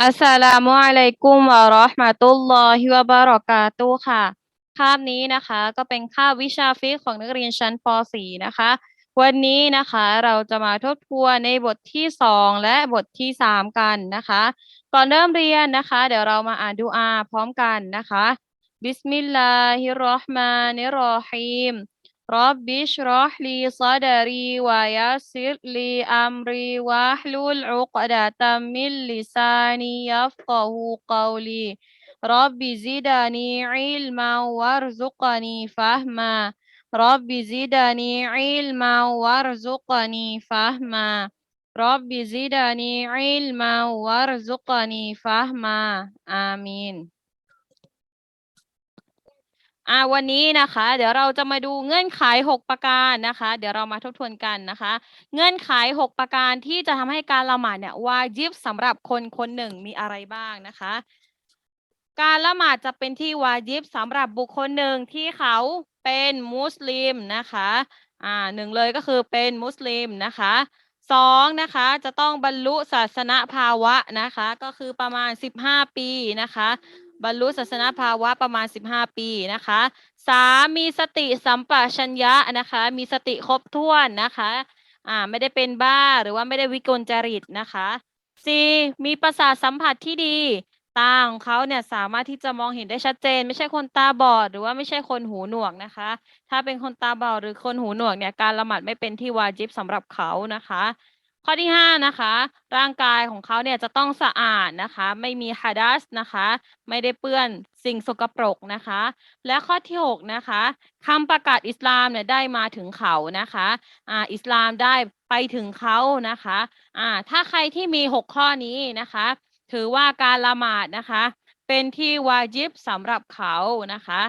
อัสสลามุอะลัยกุมวะเราะห์มะตุลลอฮิวะบะเราะกาตุค่ะคาบนี้นะคะก็เป็นคาบวิชาฟิกของนักเรียนชั้นป .4 นะคะ วันนี้นะคะเราจะมาทบทวนในบทที่สองและบทที่สามกันนะคะ ก่อนเริ่มเรียนนะคะ เดี๋ยวเรามาอ่านดุอาพร้อมกันนะคะบิสมิลลาฮิรเราะห์มานิรเราะฮีม رب اشرح لي صدري ويسر لي أمري واحلل عقدة من لساني يفقه قولي رب زدني علما وارزقني فهما رب زدني علما وارزقني فهما رب زدني علما وارزقني فهما آمين อ่าวันนี้นะคะ เดี๋ยวเราจะมาดูเงื่อนไขหกประการนะคะ เดี๋ยวเรามาทบทวนกันนะคะ เงื่อนไขหกประการที่จะทำให้การละหมาดเนี่ยวาญิบสำหรับคนคนหนึ่งมีอะไรบ้างนะคะ การละหมาดจะเป็นที่วาญิบสำหรับบุคคลหนึ่งที่เขาเป็นมุสลิมนะคะอ่าหนึ่งเลยก็คือเป็นมุสลิมนะคะสองนะคะจะต้องบรรลุศาสนภาวะนะคะ ก็คือประมาณสิบห้าปีนะคะ บรรลุศาสนาภาวะประมาณ 15 ปีนะคะสามมีสติสัมปชัญญะนะคะ มีสติครบถ้วนนะคะอ่าไม่ได้เป็นบ้าหรือว่าไม่ได้วิกลจริตนะคะสี่มีประสาทสัมผัสที่ดี ตาของเขาเนี่ยสามารถที่จะมองเห็นได้ชัดเจน ไม่ใช่คนตาบอด หรือว่าไม่ใช่คนหูหนวกนะคะ ถ้าเป็นคนตาบอดหรือคนหูหนวกเนี่ยการละหมาดไม่เป็นที่วาจิบสำหรับเขานะคะ ข้อที่ห้านะคะ ร่างกายของเขาเนี่ยจะต้องสะอาดนะคะ ไม่มีฮะดัสนะคะ ไม่ได้เปื้อนสิ่งสกปรกนะคะ และข้อที่หกนะคะคำประกาศอิสลามเนี่ยได้มาถึงเขานะคะอ่าอิสลามได้ไปถึงเขานะคะอ่าถ้าใครที่มีหกข้อนี้นะคะ ถือว่าการละหมาดนะคะ เป็นที่วาจิบสำหรับเขานะคะ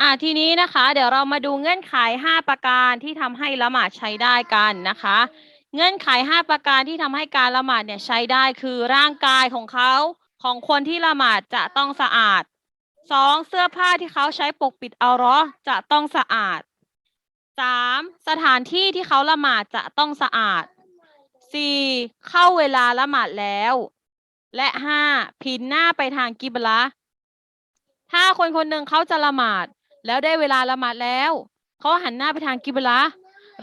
อ่าทีนี้นะคะ เดี๋ยวเรามาดูเงื่อนไข 5 ประการที่ทำให้ละหมาดใช้ได้กันนะคะ เงื่อนไข 5 ประการที่ทำให้การละหมาดเนี่ยใช้ได้คือร่างกายของเขาของคนที่ละหมาดจะต้องสะอาดสองเสื้อผ้าที่เขาใช้ปกปิดเอาราะห์จะต้องสะอาดสามสถานที่ที่เขาละหมาดจะต้องสะอาดสี่เข้าเวลาละหมาดแล้ว และห้าพินหน้าไปทางกิบละถ้าคนคนหนึ่งเขาจะละหมาด แล้วได้เวลาละหมาดแล้ว เขาหันหน้าไปทางกิบละห์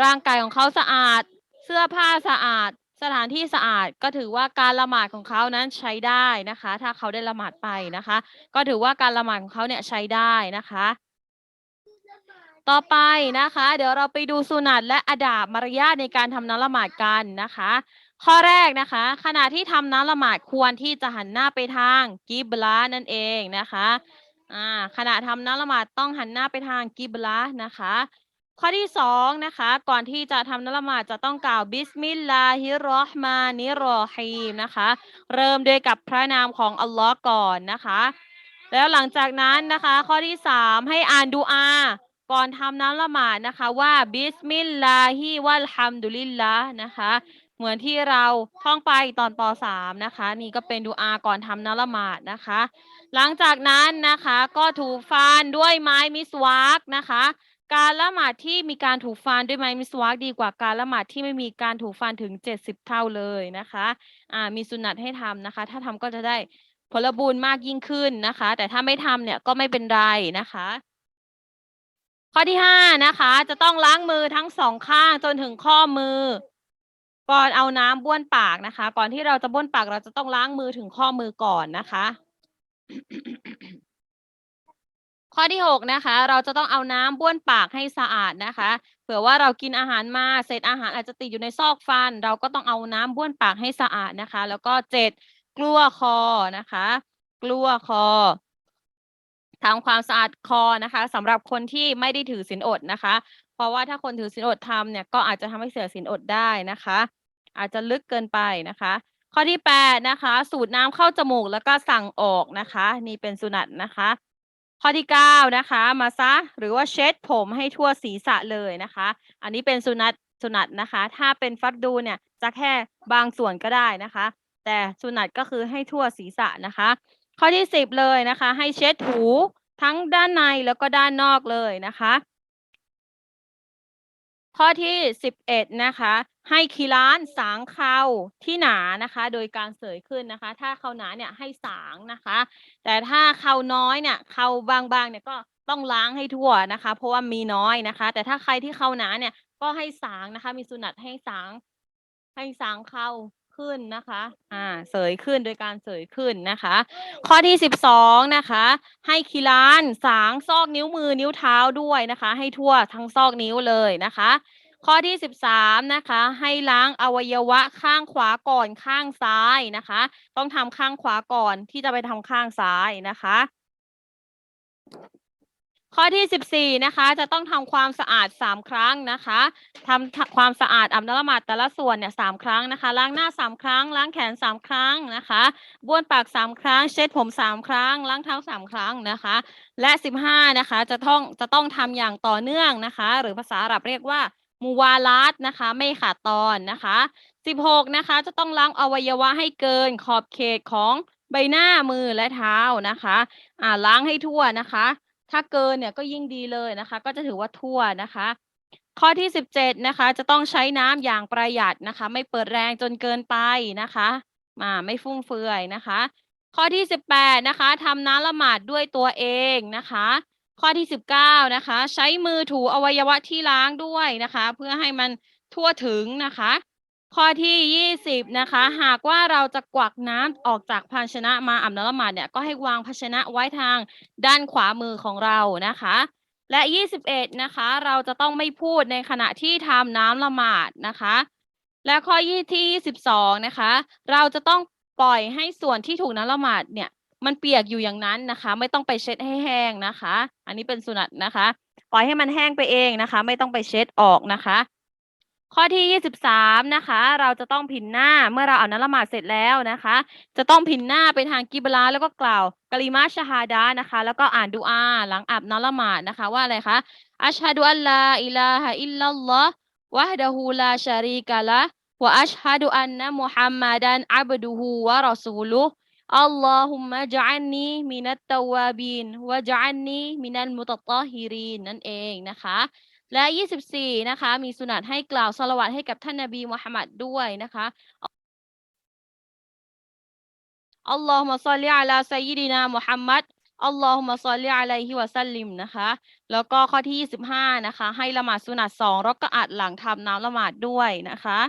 ร่างกายของเขาสะอาด เสื้อผ้าสะอาด สถานที่สะอาด ก็ถือว่าการละหมาดของเขานั้นใช้ได้นะคะ ถ้าเขาได้ละหมาดไปนะคะ ก็ถือว่าการละหมาดของเขาเนี่ยใช้ได้นะคะ ต่อไปนะคะ เดี๋ยวเราไปดูสุนัตและอดาบมารยาทในการทำน้ำละหมาดกันนะคะ ข้อแรกนะคะ ขณะที่ทำน้ำละหมาดควรที่จะหันหน้าไปทางกิบละห์นั่นเองนะคะ อ่าขณะทำน้ำละหมาดต้องหันหน้าไปทางกิบละนะคะ ข้อที่สองนะคะ ก่อนที่จะทำน้ำละหมาดจะต้องกล่าวบิสมิลลาฮิรราะห์มานิรรฮีมนะคะ เริ่มด้วยกับพระนามของอัลลอฮ์ก่อนนะคะ แล้วหลังจากนั้นนะคะ ข้อที่สามให้อ่านดูอา ก่อนทำน้ำละหมาดนะคะว่าบิสมิลลาฮิวัลฮัมดุลิลละนะคะ เหมือนที่เราท่องไปตอนป .3 นะคะ นี่ก็เป็นดูอาก่อนทำนละหมาดนะคะ หลังจากนั้นนะคะก็ถูฟันด้วยไม้มิสวากนะคะ การละหมาดที่มีการถูฟันด้วยไม้มิสวากดีกว่าการละหมาดที่ไม่มีการถูฟันถึง 70 เท่าเลยนะคะอ่ามีสุนัตให้ทำนะคะ ถ้าทำก็จะได้ผลบุญมากยิ่งขึ้นนะคะ แต่ถ้าไม่ทำเนี่ยก็ไม่เป็นไรนะคะข้อที่ห้านะคะ จะต้องล้างมือทั้งสองข้างจนถึงข้อมือ ก่อนเอาน้ำบ้วนปากนะคะ ก่อนที่เราจะบ้วนปากเราจะต้องล้างมือถึงข้อมือก่อนนะคะ ข้อที่หกนะคะ เราจะต้องเอาน้ำบ้วนปากให้สะอาดนะคะ เผื่อว่าเรากินอาหารมาเศษอาหารอาจจะติดอยู่ในซอกฟัน เราก็ต้องเอาน้ำบ้วนปากให้สะอาดนะคะ แล้วก็เจ็ดกลัวคอนะคะ กลัวคอทำความสะอาดคอนะคะสำหรับคนที่ไม่ได้ถือศีลอดนะคะ เพราะว่าถ้าคนถือศีลอดทำเนี่ยก็อาจจะทำให้เสียศีลอดได้นะคะ อาจจะลึกเกินไปนะคะ ข้อที่แปดนะคะ สูดน้ำเข้าจมูกแล้วก็สั่งออกนะคะ นี่เป็นสุนัตนะคะ ข้อที่เก้านะคะ มาซะหรือว่าเช็ดผมให้ทั่วศีรษะเลยนะคะ อันนี้เป็นสุนัตสุนัตนะคะ ถ้าเป็นฟัดดูเนี่ยจะแค่บางส่วนก็ได้นะคะ แต่สุนัตก็คือให้ทั่วศีรษะนะคะ ข้อที่สิบเลยนะคะ ให้เช็ดหูทั้งด้านในแล้วก็ด้านนอกเลยนะคะ ข้อที่ 11 นะคะ ให้คีร้านสางเขาที่หนานะคะ โดยการเสยขึ้นนะคะ ถ้าเขาหนาเนี่ยให้สางนะคะ แต่ถ้าเขาน้อยเนี่ยเขาบางๆเนี่ยก็ต้องล้างให้ทั่วนะคะ เพราะว่ามีน้อยนะคะ แต่ถ้าใครที่เขาหนาเนี่ยก็ให้สางนะคะ มีสุนัตให้สางให้สางเขา ขึ้นนะคะอ่าเสยขึ้นโดยการเสยขึ้นนะคะ ข้อที่สิบสองนะคะ ให้คีรานสางซอกนิ้วมือนิ้วเท้าด้วยนะคะ ให้ทั่วทั้งซอกนิ้วเลยนะคะ ข้อที่สิบสามนะคะ ให้ล้างอวัยวะข้างขวาก่อนข้างซ้ายนะคะ ต้องทำข้างขวาก่อนที่จะไปทำข้างซ้ายนะคะ ข้อที่สิบสี่นะคะ จะต้องทำความสะอาดสามครั้งนะคะทำความสะอาดอาบน้ำละหมาดแต่ละส่วนเนี่ยสามครั้งนะคะ ล้างหน้าสามครั้ง ล้างแขนสามครั้งนะคะบ้วนปากสามครั้ง เช็ดผมสามครั้ง ล้างเท้าสามครั้งนะคะ และสิบห้านะคะ จะต้องจะต้องทำอย่างต่อเนื่องนะคะ หรือภาษาอาหรับเรียกว่ามูวาลาตนะคะ ไม่ขาดตอนนะคะสิบหกนะคะ จะต้องล้างอวัยวะให้เกินขอบเขตของใบหน้ามือและเท้านะคะ อ่าล้างให้ทั่วนะคะ ถ้าเกินเนี่ยก็ยิ่งดีเลยนะคะ ก็จะถือว่าทั่วนะคะ ข้อที่สิบเจ็ดนะคะ จะต้องใช้น้ำอย่างประหยัดนะคะ ไม่เปิดแรงจนเกินไปนะคะอ่าไม่ฟุ่มเฟือยนะคะ ข้อที่สิบแปดนะคะทำน้ำละหมาดด้วยตัวเองนะคะ ข้อที่สิบเก้านะคะ ใช้มือถูอวัยวะที่ล้างด้วยนะคะ เพื่อให้มันทั่วถึงนะคะ ข้อที่ยี่สิบนะคะ หากว่าเราจะกวักน้ำออกจากภาชนะมาอาบน้ำละหมาดเนี่ยก็ให้วางภาชนะไว้ทางด้านขวามือของเรานะคะ และยี่สิบเอ็ดนะคะ เราจะต้องไม่พูดในขณะที่ทำน้ำละหมาดนะคะ และข้อยี่ที่ยี่สิบสองนะคะ เราจะต้องปล่อยให้ส่วนที่ถูกน้ำละหมาดเนี่ยมันเปียกอยู่อย่างนั้นนะคะ ไม่ต้องไปเช็ดให้แห้งนะคะ อันนี้เป็นสุนัตนะคะ ปล่อยให้มันแห้งไปเองนะคะ ไม่ต้องไปเช็ดออกนะคะ ข้อที่ 23 นะคะ เราจะต้องผินหน้าเมื่อเราอ่านั้นละหมาดเสร็จแล้วนะคะ จะต้องผินหน้าไปทางกิบลาแล้วก็กล่าวกะลิมาชาฮาดานะคะ แล้วก็อ่านดูอา หลังอาบนั้ำละหมาดนะคะ ว่าอะไรคะอัชฮะดุอัลลาอิลาฮะอิลลัลลอฮ์วะฮดะฮูลาชารีกะละวะอัชฮะดุอันนะมุฮัมมัดันอับดุฮูวะรอซูลุอัลลอฮุมะจันนีมินัตตาวาบีนวะจันนีมินัลมุตตะฮิรีนนั่นเองนะคะ และ 24 นะคะ มีสุนัตให้กล่าวสละวัตให้กับท่านนบีมุฮัมมัดด้วยนะคะอัลลอฮุมะศ็อลลิอะลาซัยยิดินามุฮัมมัดอัลลอฮุมะศ็อลลิอะลัยฮิวะซัลลิมนะคะ แล้วก็ข้อที่ 25 นะคะ ให้ละหมาดสุนัตสองรักอะตหลังทำน้ำละหมาดด้วยนะคะ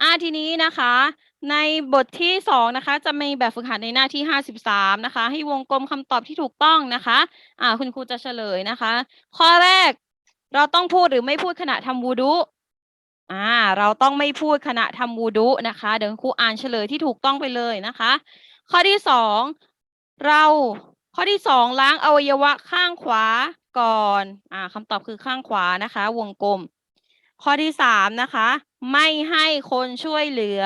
อ่าทีนี้นะคะ ในบทที่สองนะคะ จะมีแบบฝึกหัดในหน้าที่ห้าสิบสามนะคะ ให้วงกลมคำตอบที่ถูกต้องนะคะอ่าคุณครูจะเฉลยนะคะ ข้อแรกเราต้องพูดหรือไม่พูดขณะทำวูดุอ่าเราต้องไม่พูดขณะทำวูดุนะคะ เดี๋ยวครูอ่านเฉลยที่ถูกต้องไปเลยนะคะ ข้อที่สองเราข้อที่สองล้างอวัยวะข้างขวาก่อนอ่าคำตอบคือข้างขวานะคะ วงกลม ข้อที่สามนะคะ ไม่ให้คนช่วยเหลือ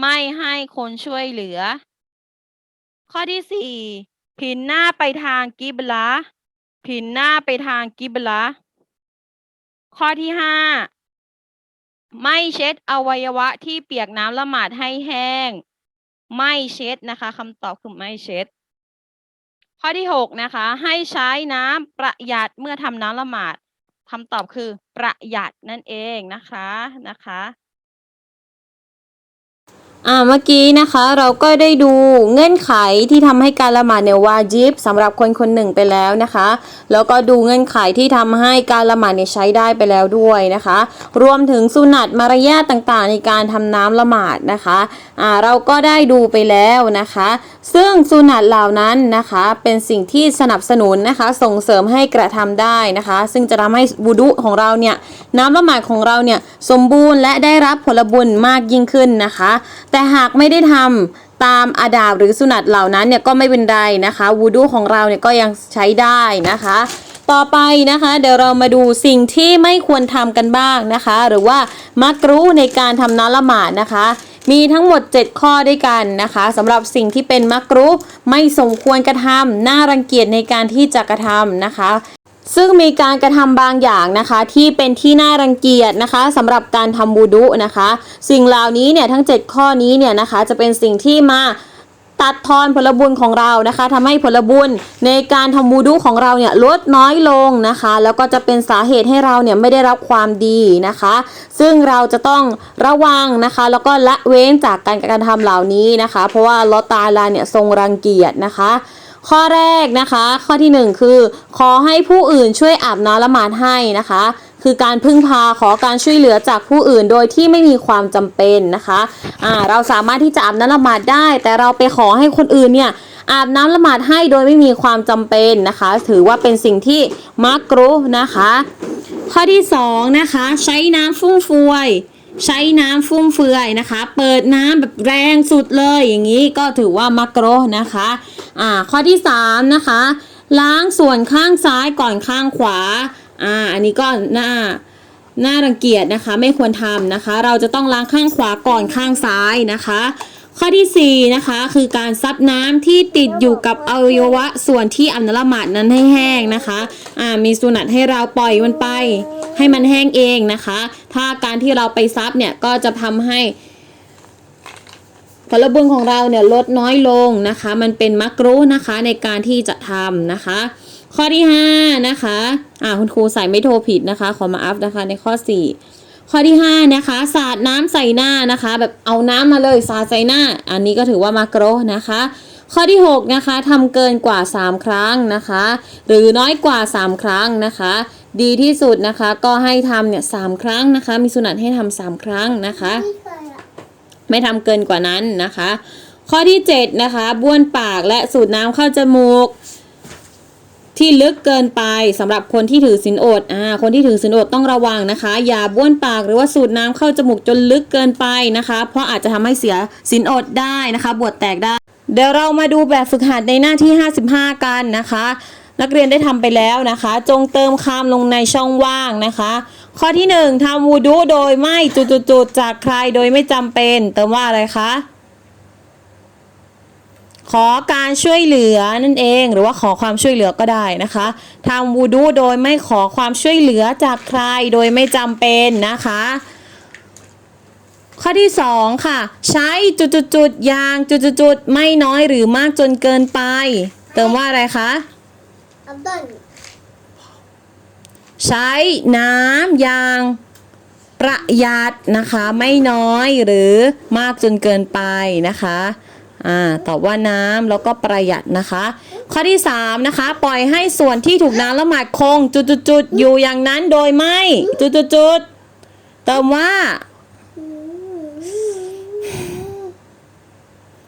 ไม่ให้คนช่วยเหลือ ข้อที่สี่ผินหน้าไปทางกิบลาผินหน้าไปทางกิบลาข้อที่ห้าไม่เช็ดอวัยวะที่เปียกน้ำละหมาดให้แห้ง ไม่เช็ดนะคะคำตอบคือไม่เช็ด ข้อที่หกนะคะ ให้ใช้น้ำประหยัดเมื่อทำน้ำละหมาดคำตอบคือประหยัดนั่นเองนะคะนะคะ อ่าเมื่อกี้นะคะเราก็ได้ดูเงื่อนไขที่ทำให้การละหมาดเนี่ยวาจิบสำหรับคนคนหนึ่งไปแล้วนะคะ แล้วก็ดูเงื่อนไขที่ทำให้การละหมาดเนี่ยใช้ได้ไปแล้วด้วยนะคะ รวมถึงสุนัตมารยาทต่างๆ ในการทำน้ำละหมาดนะคะอ่าเราก็ได้ดูไปแล้วนะคะ ซึ่งสุนัตเหล่านั้นนะคะเป็นสิ่งที่สนับสนุนนะคะส่งเสริมให้กระทำได้นะคะ ซึ่งจะทำให้บุดุของเราเนี่ยน้ำละหมาดของเราเนี่ยสมบูรณ์และได้รับผลบุญมากยิ่งขึ้นนะคะแต่หากไม่ได้ทำตามอาดาบหรือสุนัตเหล่านั้นเนี่ยก็ไม่เป็นไรนะคะวูดูของเราเนี่ยก็ยังใช้ได้นะคะ ต่อไปนะคะ เดี๋ยวเรามาดูสิ่งที่ไม่ควรทำกันบ้างนะคะ หรือว่ามักรู้ในการทำน้ำละหมาดนะคะมีทั้งหมด 7 ข้อด้วยกันนะคะสำหรับสิ่งที่เป็นมักรู้ไม่สมควรกระทำน่ารังเกียจในการที่จะกระทำนะคะ ซึ่งมีการกระทำบางอย่างนะคะ ที่เป็นที่น่ารังเกียจนะคะสำหรับการทำบูดุนะคะ สิ่งเหล่านี้เนี่ยทั้ง 7 ข้อนี้เนี่ยนะคะ จะเป็นสิ่งที่มาตัดทอนผลบุญของเรานะคะทำให้ผลบุญในการทำวูดูของเราเนี่ยลดน้อยลงนะคะ แล้วก็จะเป็นสาเหตุให้เราเนี่ยไม่ได้รับความดีนะคะ ซึ่งเราจะต้องระวังนะคะ แล้วก็ละเว้นจากการกระทำเหล่านี้นะคะ เพราะว่าลอตาลาเนี่ยทรงรังเกียจนะคะ ข้อแรกนะคะ ข้อที่หนึ่งคือ ขอให้ผู้อื่นช่วยอาบน้ำละหมาดให้นะคะ คือการพึ่งพาขอการช่วยเหลือจากผู้อื่นโดยที่ไม่มีความจำเป็นนะคะอ่าเราสามารถที่จะอาบน้ำละหมาดได้ แต่เราไปขอให้คนอื่นเนี่ยอาบน้ำละหมาดให้โดยไม่มีความจำเป็นนะคะ ถือว่าเป็นสิ่งที่มักรุนะคะ ข้อที่สองนะคะ ใช้น้ำฟุ่มเฟือย ใช้น้ำฟุ่มเฟือยนะคะ เปิดน้ำแบบแรงสุดเลยอย่างนี้ก็ถือว่ามักโรนะคะอ่าข้อที่สามนะคะล้างส่วนข้างซ้ายก่อนข้างขวาอ่าอันนี้ก็น่าน่ารังเกียจนะคะ ไม่ควรทำนะคะ เราจะต้องล้างข้างขวาก่อนข้างซ้ายนะคะ ข้อที่สี่นะคะคือการซับน้ำที่ติดอยู่กับอวัยวะส่วนที่อันละหมาดนั้นให้แห้งนะคะอ่ามีสุนัตให้เราปล่อยมันไป ให้มันแห้งเองนะคะ ถ้าการที่เราไปซับเนี่ยก็จะทำให้ผลบุญของเราเนี่ยลดน้อยลงนะคะ มันเป็นมักรู้นะคะในการที่จะทำนะคะ ข้อที่5นะคะอ่าคุณครูใส่ไม่โทรผิดนะคะ ขอมาอัพนะคะในข้อ 4 ข้อที่5นะคะสาดน้ำใส่หน้านะคะ แบบเอาน้ำมาเลยสาดใส่หน้า อันนี้ก็ถือว่ามักรนะคะ ข้อที่6นะคะทำเกินกว่า 3 ครั้งนะคะ หรือน้อยกว่า 3 ครั้งนะคะ ดีที่สุดนะคะก็ให้ทำเนี่ยสามครั้งนะคะ มีสุนัตให้ทำสามครั้งนะคะไม่เคยอะไม่ทำเกินกว่านั้นนะคะ ข้อที่7นะคะบ้วนปากและสูดน้ำเข้าจมูก ที่ลึกเกินไปสำหรับคนที่ถือศีลอดอ่าคนที่ถือศีลอดต้องระวังนะคะ อย่าบ้วนปากหรือว่าสูดน้ำเข้าจมูกจนลึกเกินไปนะคะ เพราะอาจจะทำให้เสียศีลอดได้นะคะ บวชแตกได้ เดี๋ยวเรามาดูแบบฝึกหัดในหน้าที่ 55 กันนะคะ นักเรียนได้ทำไปแล้วนะคะ จงเติมคำลงในช่องว่างนะคะ ข้อที่ 1ทำวูดูโดยไม่จุดๆจากใครโดยไม่จำเป็น เติมว่าอะไรคะ ขอการช่วยเหลือนั่นเอง หรือว่าขอความช่วยเหลือก็ได้นะคะทำวูดูโดยไม่ขอความช่วยเหลือจากใครโดยไม่จำเป็นนะคะ ข้อที่ 2 ค่ะ ใช้จุดๆๆอย่างจุดๆๆไม่น้อยหรือมากจนเกินไป เติมว่าอะไรคะใช้น้ำอย่างประหยัดนะคะ ไม่น้อยหรือมากจนเกินไปนะคะ อ่าตอบว่าน้ำแล้วก็ประหยัดนะคะ ข้อที่3นะคะ ปล่อยให้ส่วนที่ถูกน้ำละหมาดคงจุดๆๆอยู่อย่างนั้นโดยไม่จุดๆๆเติมว่า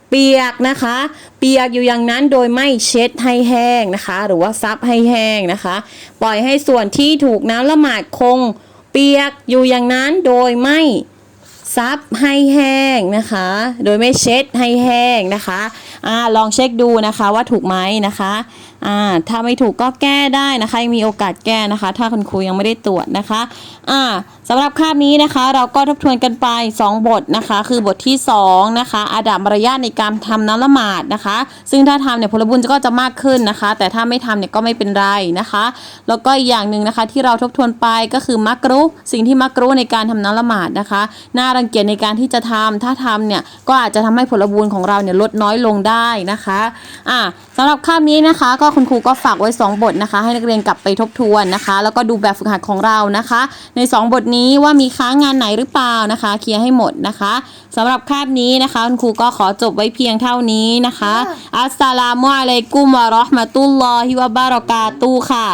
เปียกนะคะ เปียกอยู่อย่างนั้นโดยไม่เช็ดให้แห้งนะคะ หรือว่าซับให้แห้งนะคะ ปล่อยให้ส่วนที่ถูกน้ำละหมาดคง เปียกอยู่อย่างนั้นโดยไม่ ซับให้แห้งนะคะ โดยไม่เช็ดให้แห้งนะคะ อ่าลองเช็คดูนะคะว่าถูกไหมนะคะอ่าถ้าไม่ถูกก็แก้ได้นะคะยังมีโอกาสแก้นะคะ ถ้าคุณครูยังไม่ได้ตรวจนะคะอ่าสำหรับคาบนี้นะคะ เราก็ทบทวนกันไป 2 บทนะคะ คือบทที่2นะคะอาดับมารยาทในการทำน้ำละหมาดนะคะ ซึ่งถ้าทำเนี่ยผลบุญก็จะมากขึ้นนะคะ แต่ถ้าไม่ทำเนี่ยก็ไม่เป็นไรนะคะ แล้วก็อีกอย่างหนึ่งนะคะที่เราทบทวนไปก็คือมักรุสิ่งที่มักรุในการทำน้ำละหมาดนะคะน่ารังเกียจในการที่จะทำถ้าทำเนี่ยก็อาจจะทำให้ผลบุญของเราเนี่ยลดน้อยลงได้นะคะอ่าสำหรับคาบนี้นะคะก็คุณครูก็ฝากไว้ 2 บทนะคะ ให้นักเรียนกลับไปทบทวนนะคะ แล้วก็ดูแบบฝึกหัดของเรานะคะ ใน 2 บทนี้ว่ามีค้างงานไหนหรือเปล่านะคะ เคลียร์ให้หมดนะคะสำหรับคาบนี้นะคะ คุณครูก็ขอจบไว้เพียงเท่านี้นะคะอัสสลามุอะลัยกุมวะเราะห์มะตุลลอฮิวะบารอกาตุฮ์ค่ะ